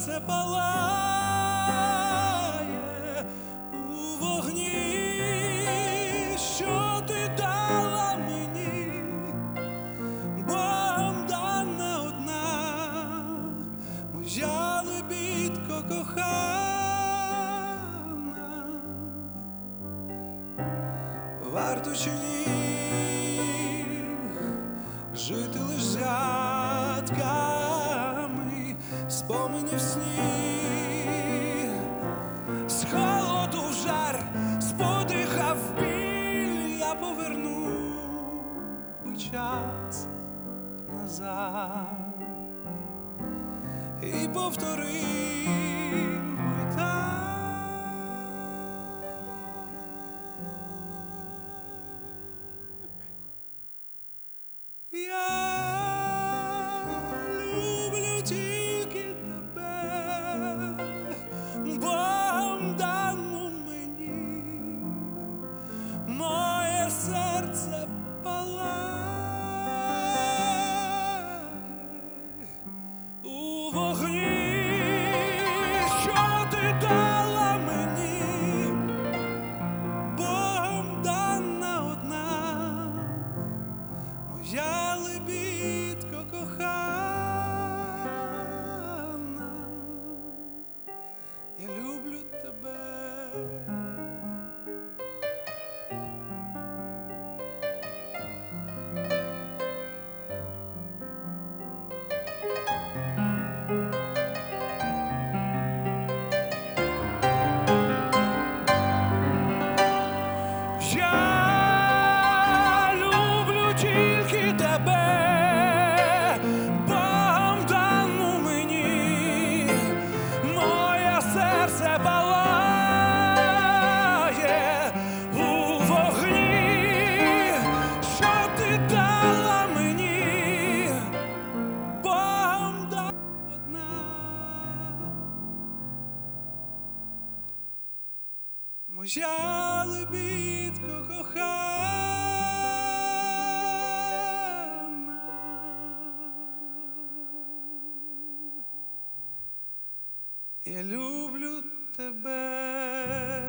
серце палає у вогні, що ти дала мені. Богом дана одна, моя лебідко кохана, варто чи ні час назад і повторив би так. Я люблю тільки тебе, вогні, що ти дала мені, Богом дана одна, моя лебідко кохана, Я люблю тільки тебе, Богом мені, моє серце палає у вогні, що ти дала мені, Богом дана одна. я люблю тебе.